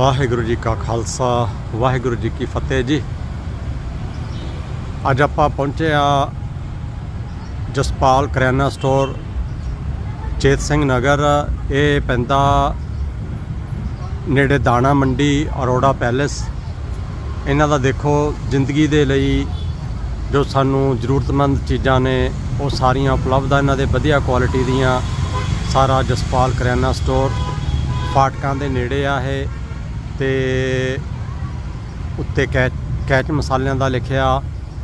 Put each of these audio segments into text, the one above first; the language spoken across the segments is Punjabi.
ਵਾਹਿਗੁਰੂ ਜੀ ਕਾ ਖਾਲਸਾ, ਵਾਹਿਗੁਰੂ ਜੀ ਕੀ ਫਤਿਹ ਜੀ। ਅੱਜ ਆਪਾਂ ਪਹੁੰਚੇ ਆ ਜਸਪਾਲ ਕਰਿਆਨਾ ਸਟੋਰ, ਚੇਤ ਸਿੰਘ ਨਗਰ। ਇਹ ਪੈਂਦਾ ਨੇੜੇ ਦਾਣਾ ਮੰਡੀ, ਅਰੋੜਾ ਪੈਲੇਸ। ਇਹਨਾਂ ਦਾ ਦੇਖੋ, ਜ਼ਿੰਦਗੀ ਦੇ ਲਈ ਜੋ ਸਾਨੂੰ ਜ਼ਰੂਰਤਮੰਦ ਚੀਜ਼ਾਂ ਨੇ, ਉਹ ਸਾਰੀਆਂ ਉਪਲਬਧ ਆ। ਇਹਨਾਂ ਦੇ ਵਧੀਆ ਕੁਆਲਿਟੀ ਦੀਆਂ ਸਾਰਾ ਜਸਪਾਲ ਕਰਿਆਨਾ ਸਟੋਰ। ਫਾਟਕਾਂ ਦੇ ਨੇੜੇ ਆ ਇਹ। ਤੇ ਉੱਤੇ ਕੈਚ ਕੈਚ ਮਸਾਲਿਆਂ ਦਾ ਲਿਖਿਆ,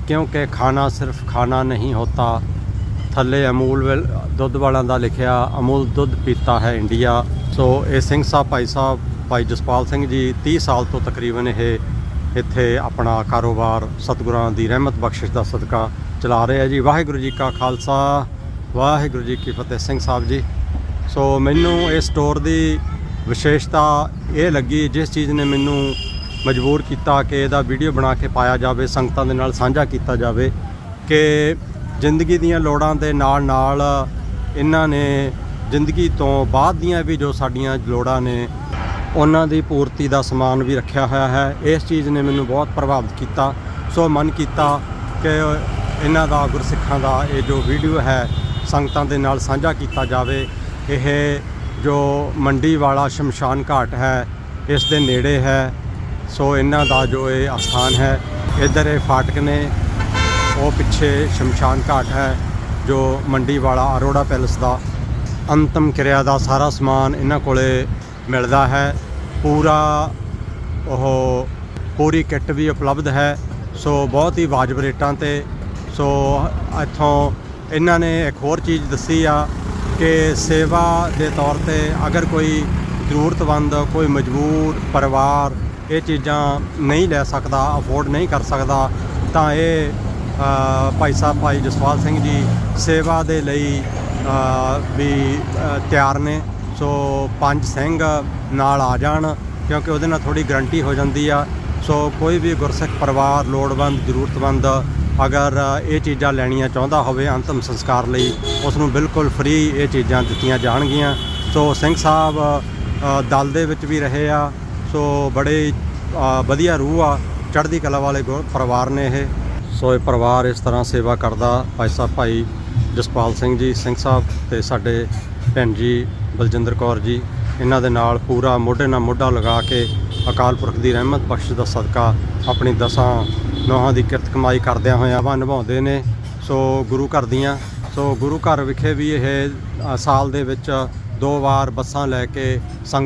ਕਿਉਂਕਿ ਖਾਣਾ ਸਿਰਫ ਖਾਣਾ ਨਹੀਂ ਹੋਤਾ ਥੱਲੇ ਅਮੂਲ ਵੈਲ- ਦੁੱਧ ਵਾਲਿਆਂ ਦਾ ਲਿਖਿਆ, ਅਮੂਲ ਦੁੱਧ ਪੀਤਾ ਹੈ ਇੰਡੀਆ। ਸੋ ਇਹ ਸਿੰਘ ਸਾਹਿਬ ਭਾਈ ਸਾਹਿਬ, ਭਾਈ ਜਸਪਾਲ ਸਿੰਘ ਜੀ 30 ਸਾਲ ਤੋਂ ਤਕਰੀਬਨ ਇਹ ਇੱਥੇ ਆਪਣਾ ਕਾਰੋਬਾਰ ਸਤਿਗੁਰਾਂ ਦੀ ਰਹਿਮਤ ਬਖਸ਼ਿਸ਼ ਦਾ ਸਦਕਾ ਚਲਾ ਰਹੇ ਆ ਜੀ। ਵਾਹਿਗੁਰੂ ਜੀ ਕਾ ਖਾਲਸਾ, ਵਾਹਿਗੁਰੂ ਜੀ ਕੀ ਫਤਿਹ ਸਿੰਘ ਸਾਹਿਬ ਜੀ। ਸੋ ਮੈਨੂੰ ਇਹ ਸਟੋਰ ਦੀ ਵਿਸ਼ੇਸ਼ਤਾ ਇਹ ਲੱਗੀ ਜਿਸ ਚੀਜ਼ ਨੇ ਮੈਨੂੰ ਮਜਬੂਰ ਕੀਤਾ ਕਿ ਇਹਦਾ ਵੀਡੀਓ ਬਣਾ ਕੇ ਪਾਇਆ ਜਾਵੇ, ਸੰਗਤਾਂ ਦੇ ਨਾਲ ਸਾਂਝਾ ਕੀਤਾ ਜਾਵੇ, ਕਿ ਜ਼ਿੰਦਗੀ ਦੀਆਂ ਲੋੜਾਂ ਦੇ ਨਾਲ ਨਾਲ ਇਹਨਾਂ ਨੇ ਜ਼ਿੰਦਗੀ ਤੋਂ ਬਾਅਦ ਦੀਆਂ ਵੀ ਜੋ ਸਾਡੀਆਂ ਲੋੜਾਂ ਨੇ, ਉਹਨਾਂ ਦੀ ਪੂਰਤੀ ਦਾ ਸਮਾਨ ਵੀ ਰੱਖਿਆ ਹੋਇਆ ਹੈ। ਇਸ ਚੀਜ਼ ਨੇ ਮੈਨੂੰ ਬਹੁਤ ਪ੍ਰਭਾਵਿਤ ਕੀਤਾ, ਸੋ ਮਨ ਕੀਤਾ ਕਿ ਇਹਨਾਂ ਦਾ ਗੁਰਸਿੱਖਾਂ ਦਾ ਇਹ ਜੋ ਵੀਡੀਓ ਹੈ, ਸੰਗਤਾਂ ਦੇ ਨਾਲ ਸਾਂਝਾ ਕੀਤਾ ਜਾਵੇ, ਇਹ ਜੋ ਮੰਡੀ ਵਾਲਾ ਸ਼ਮਸ਼ਾਨ ਘਾਟ ਹੈ, ਇਸ ਦੇ ਨੇੜੇ ਹੈ। ਸੋ ਇਹਨਾਂ ਦਾ ਜੋ ਇਹ ਅਸਥਾਨ ਹੈ, ਇੱਧਰ ਇਹ ਫਾਟਕ ਨੇ, ਉਹ ਪਿੱਛੇ ਸ਼ਮਸ਼ਾਨ ਘਾਟ ਹੈ, ਜੋ ਮੰਡੀ ਵਾਲਾ ਅਰੋੜਾ ਪੈਲਸ ਦਾ ਅੰਤਮ ਕਿਰਿਆ ਦਾ ਸਾਰਾ ਸਮਾਨ ਇਹਨਾਂ ਕੋਲੇ ਮਿਲਦਾ ਹੈ। ਪੂਰਾ ਉਹ ਪੂਰੀ ਕਿੱਟ ਵੀ ਉਪਲਬਧ ਹੈ। ਸੋ ਬਹੁਤ ਹੀ ਵਾਜਬ ਰੇਟਾਂ ਤੇ, ਸੋ ਇੱਥੋਂ ਇਹਨਾਂ ਨੇ ਇੱਕ ਹੋਰ ਚੀਜ਼ ਦੱਸੀ ਆ ਕਿ ਸੇਵਾ ਦੇ ਤੌਰ ਤੇ ਅਗਰ ਕੋਈ ਜ਼ਰੂਰਤਮੰਦ, ਕੋਈ ਮਜਬੂਰ ਪਰਿਵਾਰ ਇਹ ਚੀਜ਼ਾਂ ਨਹੀਂ ਲੈ ਸਕਦਾ, ਅਫੋਰਡ ਨਹੀਂ ਕਰ ਸਕਦਾ, ਤਾਂ ਇਹ ਭਾਈ ਸਾਹਿਬ, ਭਾਈ ਜਸਵਾਲ ਸਿੰਘ ਜੀ ਸੇਵਾ ਦੇ ਲਈ ਵੀ ਤਿਆਰ ਨੇ। ਸੋ ਪੰਜ ਸਿੰਘ ਨਾਲ ਆ ਜਾਣ, ਕਿਉਂਕਿ ਉਹਦੇ ਨਾਲ ਥੋੜੀ ਗਰੰਟੀ ਹੋ ਜਾਂਦੀ ਆ। ਸੋ ਕੋਈ ਵੀ ਗੁਰਸਿੱਖ ਪਰਿਵਾਰ, ਲੋੜਵੰਦ, ਜ਼ਰੂਰਤਮੰਦ ਅਗਰ ਇਹ ਚੀਜ਼ਾਂ ਲੈਣੀਆਂ ਚਾਹੁੰਦਾ ਹੋਵੇ ਅੰਤਮ ਸੰਸਕਾਰ ਲਈ, ਉਸ ਨੂੰ ਬਿਲਕੁਲ ਫ੍ਰੀ ਇਹ ਚੀਜ਼ਾਂ ਦਿੱਤੀਆਂ ਜਾਣਗੀਆਂ। ਸੋ ਸਿੰਘ ਸਾਹਿਬ ਦਲ ਦੇ ਵਿੱਚ ਵੀ ਰਹੇ ਆ। ਸੋ ਬੜੇ ਵਧੀਆ ਰੂਹ ਆ। ਚੜ੍ਹਦੀ ਕਲਾ ਵਾਲੇ ਗੁਰ- ਪਰਿਵਾਰ ਨੇ ਇਹ। ਸੋ ਇਹ ਪਰਿਵਾਰ ਇਸ ਤਰ੍ਹਾਂ ਸੇਵਾ ਕਰਦਾ, ਭਾਈ ਸਾਹਿਬ, ਭਾਈ ਜਸਪਾਲ ਸਿੰਘ ਜੀ, ਸਿੰਘ ਸਾਹਿਬ ਤੇ ਸਾਡੇ ਭੈਣ ਜੀ ਬਲਜਿੰਦਰ ਕੌਰ ਜੀ। ਇਹਨਾਂ ਦੇ ਨਾਲ ਪੂਰਾ ਮੋਢੇ ਨਾਲ ਮੋਢਾ ਲਗਾ ਕੇ ਅਕਾਲ ਪੁਰਖ ਦੀ ਰਹਿਮਤ ਬਖਸ਼ ਦਾ ਸਦਕਾ ਆਪਣੀ ਦਸਾਂ ਨੋਹਾਂ ਦੀ ਕਿਰਤ ਕਮਾਈ ਕਰਦਿਆਂ ਹੋਇਆਂ ਵਾ ਨਿਭਾਉਂਦੇ ਨੇ। ਸੋ ਗੁਰੂ ਘਰ ਦੀਆਂ, ਸੋ ਗੁਰੂ ਘਰ ਵਿਖੇ ਵੀ ਇਹ ਸਾਲ ਦੇ ਵਿੱਚ ਦੋ ਵਾਰ ਬੱਸਾਂ ਲੈ ਕੇ ਸੰਗ